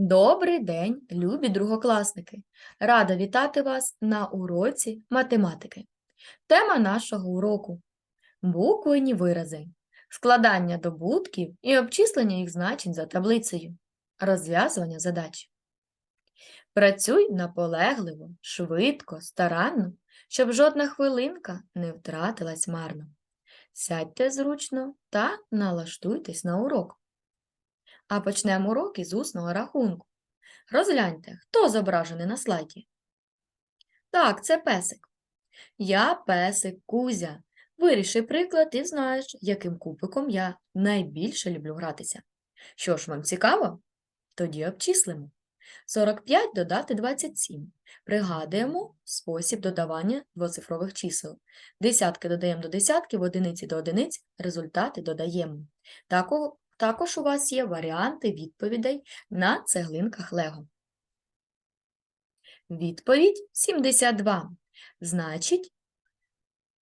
Добрий день, любі другокласники! Рада вітати вас на уроці математики. Тема нашого уроку буквені вирази, складання добутків і обчислення їх значень за таблицею, розв'язування задач. Працюй наполегливо, швидко, старанно, щоб жодна хвилинка не втратилась марно. Сядьте зручно та налаштуйтесь на урок. А почнемо урок із усного рахунку. Розгляньте, хто зображений на слайді. Так, це песик. Я песик Кузя. Виріши приклад і знаєш, яким кубиком я найбільше люблю гратися. Що ж вам цікаво? Тоді обчислимо. 45 додати 27. Пригадуємо спосіб додавання двоцифрових чисел. Десятки додаємо до десятків, одиниці до одиниць, результати додаємо. Тако- також у вас є варіанти відповідей на цеглинках Лего. Відповідь 72. Значить,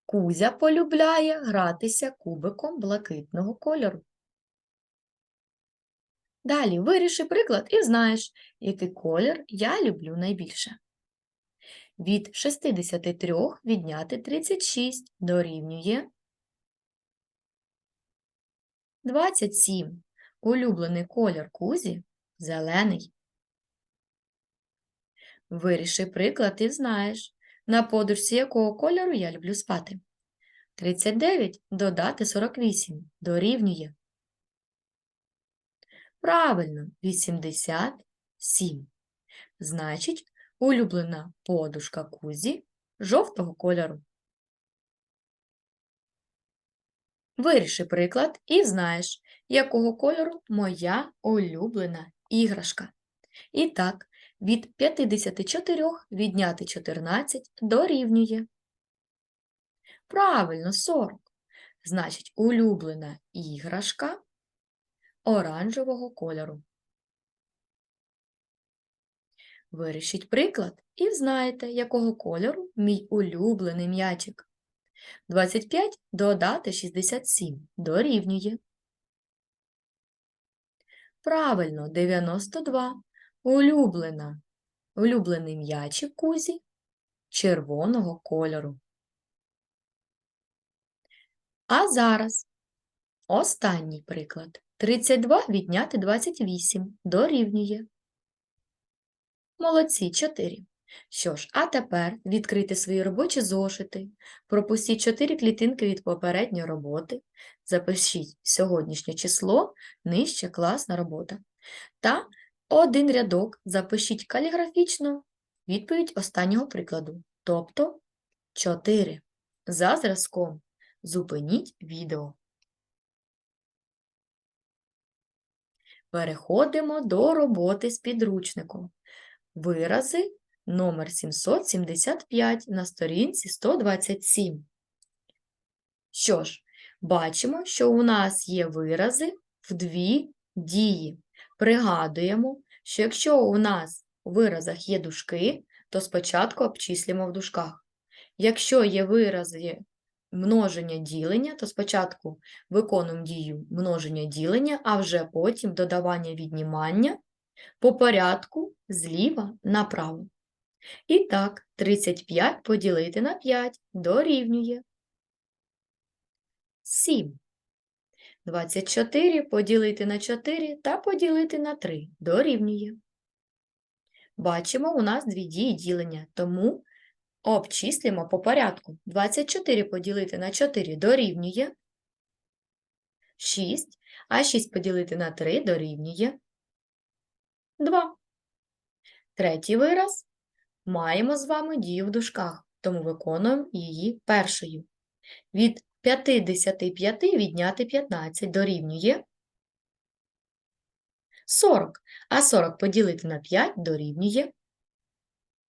Кузя полюбляє гратися кубиком блакитного кольору. Далі виріши приклад і знаєш, який колір я люблю найбільше. Від 63 відняти 36 дорівнює 27. Улюблений колір Кузі – зелений. Виріши приклад і знаєш, на подушці якого кольору я люблю спати. 39 додати 48 дорівнює. Правильно, 87. Значить, улюблена подушка Кузі жовтого кольору. Виріши приклад і знаєш, якого кольору моя улюблена іграшка. І так, від 54 відняти 14 дорівнює. Правильно, 40. Значить, улюблена іграшка оранжевого кольору. Вирішіть приклад і знаєте, якого кольору мій улюблений м'ячик. 25 додати 67 дорівнює. Правильно, 92. Улюблена. Улюблений м'ячик Кузі червоного кольору. А зараз останній приклад. 32 відняти 28 дорівнює. Молодці, 4. Що ж, а тепер відкрити свої робочі зошити, пропустіть 4 клітинки від попередньої роботи, запишіть сьогоднішнє число, нижче класна робота. Та один рядок запишіть каліграфічно відповідь останнього прикладу, тобто 4. За зразком. Зупиніть відео. Переходимо до роботи з підручником. Вирази номер 775 на сторінці 127. Що ж, бачимо, що у нас є вирази в дві дії. Пригадуємо, що якщо у нас у виразах є дужки, то спочатку обчислюємо в дужках. Якщо є вирази множення ділення, то спочатку виконуємо дію множення ділення, а вже потім додавання віднімання по порядку зліва направо. І так, 35 поділити на 5 дорівнює 7. 24 поділити на 4 та поділити на 3 дорівнює. Бачимо, у нас дві дії ділення, тому обчислюємо по порядку. 24 поділити на 4 дорівнює 6, а 6 поділити на 3 дорівнює 2. Третій вираз маємо з вами дію в дужках, тому виконуємо її першою. Від 55 відняти 15 дорівнює 40, а 40 поділити на 5 дорівнює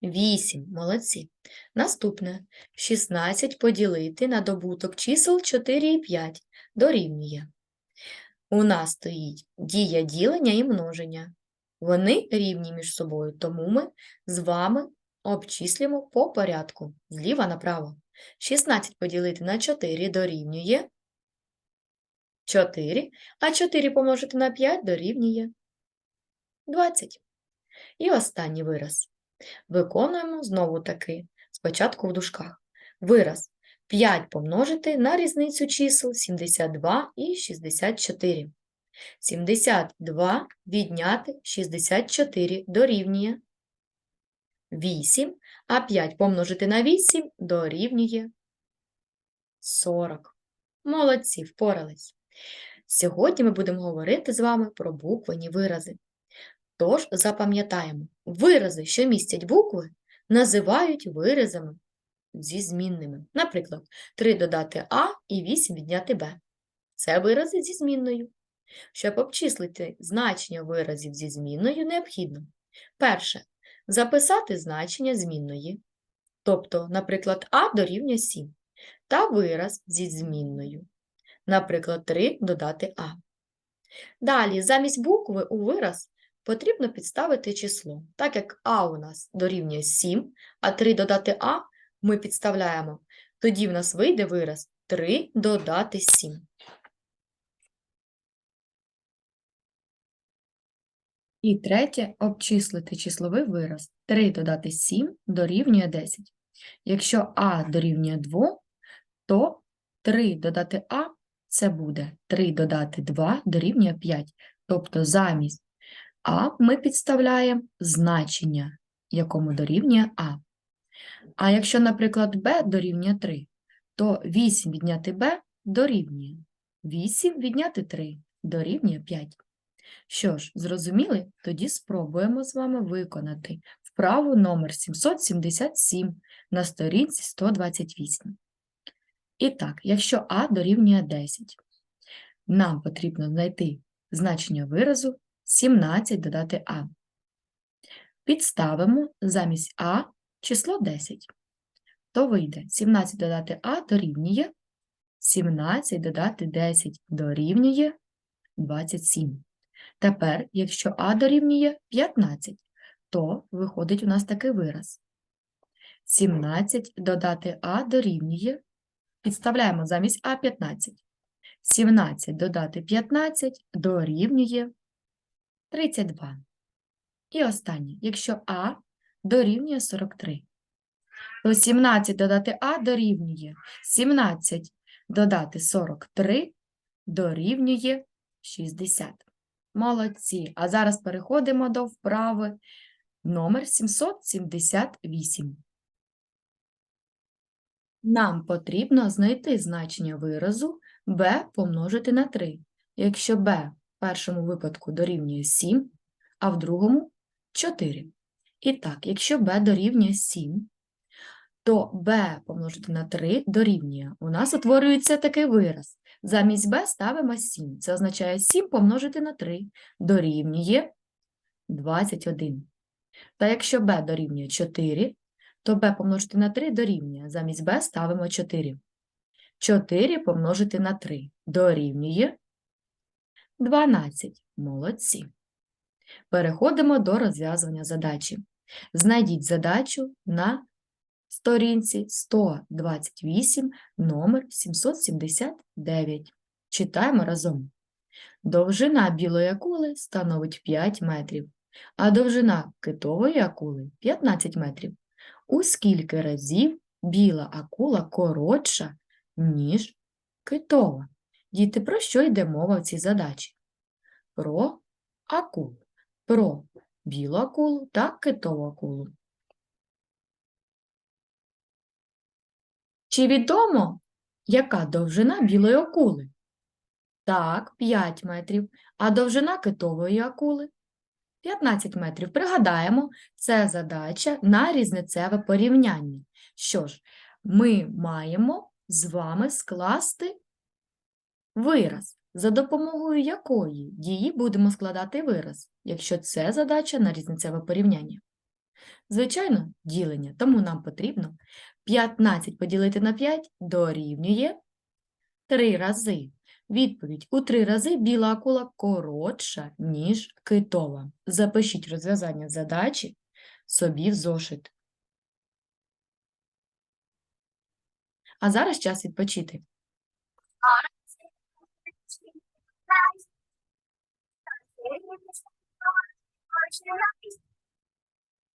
8. Молодці. Наступне. 16 поділити на добуток чисел 4 і 5 дорівнює. У нас стоїть дія ділення і множення. Вони рівні між собою, тому ми з вами обчислюємо по порядку, зліва направо. 16 поділити на 4 дорівнює 4, а 4 помножити на 5 дорівнює 20. І останній вираз. Виконуємо знову таки, спочатку в дужках. Вираз 5 помножити на різницю чисел 72 і 64. 72 відняти 64 дорівнює 8, а 5 помножити на 8 дорівнює 40. Молодці, впорались. Сьогодні ми будемо говорити з вами про буквені вирази. Тож запам'ятаємо, вирази, що містять букви, називають виразами зі змінними. Наприклад, 3 додати А і 8 відняти Б. Це вирази зі змінною. Щоб обчислити значення виразів зі змінною, необхідно перше записати значення змінної, тобто, наприклад, А дорівнює 7, та вираз зі змінною, наприклад, 3 додати А. Далі, замість букви у вираз потрібно підставити число. Так як А у нас дорівнює 7, а 3 додати А ми підставляємо, тоді в нас вийде вираз 3 додати 7. І третє – обчислити числовий вираз. 3 додати 7 дорівнює 10. Якщо А дорівнює 2, то 3 додати А – це буде 3 додати 2 дорівнює 5. Тобто замість А ми підставляємо значення, якому дорівнює А. А якщо, наприклад, Б дорівнює 3, то 8 відняти Б дорівнює 8 відняти 3 дорівнює 5. Що ж, зрозуміли? Тоді спробуємо з вами виконати вправу номер 777 на сторінці 128. І так, якщо А дорівнює 10, нам потрібно знайти значення виразу 17 додати А. Підставимо замість А число 10. То вийде 17 додати А дорівнює 17 додати 10 дорівнює 27. Тепер, якщо А дорівнює 15, то виходить у нас такий вираз. 17 додати А дорівнює, підставляємо замість А 15. 17 додати 15 дорівнює 32. І останнє, якщо А дорівнює 43, то 17 додати А дорівнює 17 додати 43 дорівнює 60. Молодці. А зараз переходимо до вправи номер 778. Нам потрібно знайти значення виразу b помножити на 3, якщо b в першому випадку дорівнює 7, а в другому 4. І так, якщо b дорівнює 7, то b помножити на 3 дорівнює. У нас утворюється такий вираз. Замість b ставимо 7. Це означає 7 помножити на 3 дорівнює 21. Та якщо b дорівнює 4, то b помножити на 3 дорівнює. Замість b ставимо 4. 4 помножити на 3 дорівнює 12. Молодці. Переходимо до розв'язування задачі. Знайдіть задачу на сторінці 128, номер 779. Читаємо разом. Довжина білої акули становить 5 метрів, а довжина китової акули 15 метрів. У скільки разів біла акула коротша, ніж китова? Діти, про що йде мова в цій задачі? Про акулу, про білу акулу та китову акулу. Чи відомо, яка довжина білої акули? Так, 5 метрів. А довжина китової акули? 15 метрів. Пригадаємо, це задача на різницеве порівняння. Що ж, ми маємо з вами скласти вираз, за допомогою якої дії будемо складати вираз, якщо це задача на різницеве порівняння. Звичайно, ділення, тому нам потрібно 15 поділити на 5 дорівнює 3 рази. Відповідь у 3 рази біла акула коротша, ніж китова. Запишіть розв'язання задачі собі в зошит. А зараз час відпочити.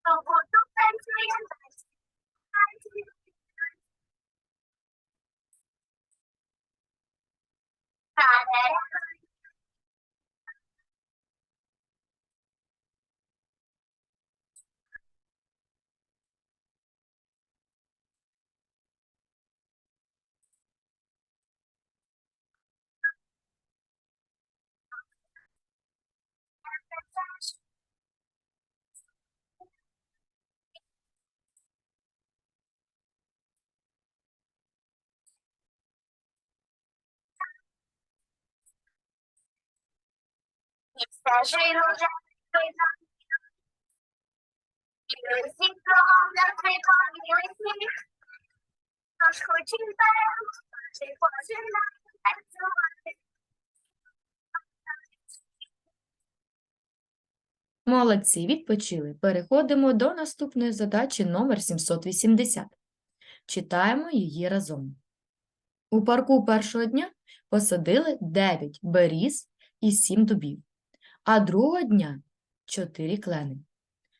Суботу танцює father Молодці, відпочили. Переходимо до наступної задачі номер 780. Читаємо її разом. У парку першого дня посадили 9 беріз і 7 дубів, а другого дня 4 клени.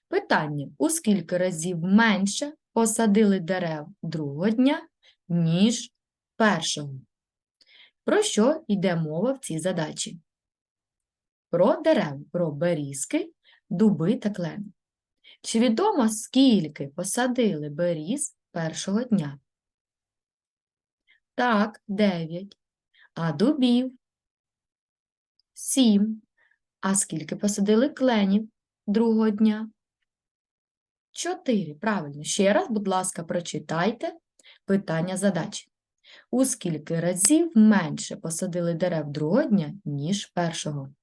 Питання: у скільки разів менше посадили дерев другого дня, ніж першого? Про що йде мова в цій задачі? Про дерева, про берізки, дуби та клени. Чи відомо, скільки посадили беріз першого дня? Так, 9. А дубів? 7. А скільки посадили кленів другого дня? 4. Правильно. Ще раз, будь ласка, прочитайте питання задачі. У скільки разів менше посадили дерев другого дня, ніж першого?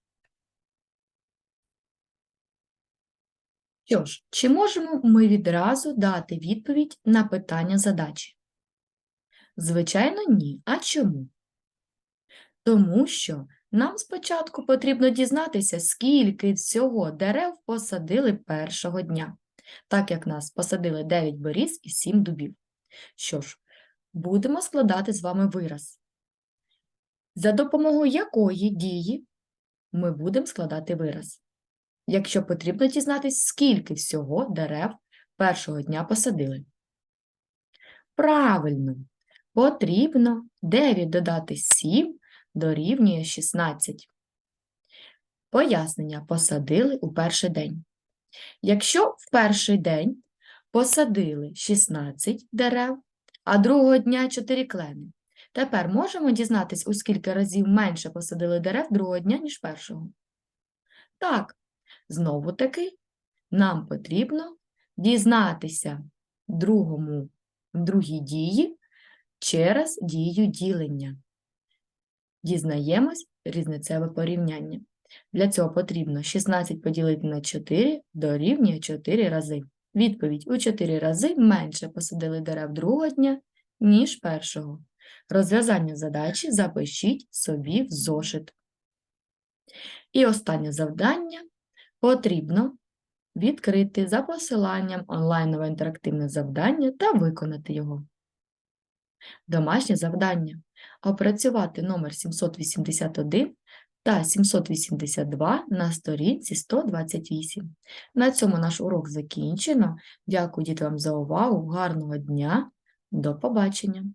Що ж, чи можемо ми відразу дати відповідь на питання задачі? Звичайно, ні. А чому? Тому що нам спочатку потрібно дізнатися, скільки всього дерев посадили першого дня, так як нас посадили 9 беріз і 7 дубів. Що ж, будемо складати з вами вираз. За допомогою якої дії ми будемо складати вираз? Якщо потрібно дізнатися, скільки всього дерев першого дня посадили. Правильно, потрібно 9 додати 7 дорівнює 16. Пояснення посадили у перший день. Якщо в перший день посадили 16 дерев, а другого дня 4 клени, тепер можемо дізнатись, у скільки разів менше посадили дерев другого дня, ніж першого? Так, знову таки, нам потрібно дізнатися другому, другій дії через дію ділення. Дізнаємось різницеве порівняння. Для цього потрібно 16 поділити на 4 дорівнює 4 рази. Відповідь у 4 рази менше посадили дерев другого дня, ніж першого. Розв'язання задачі запишіть собі в зошит. І останнє завдання потрібно відкрити за посиланням онлайнове інтерактивне завдання та виконати його. Домашнє завдання. Опрацювати номер 781 та 782 на сторінці 128. На цьому наш урок закінчено. Дякую дітям за увагу. Гарного дня. До побачення!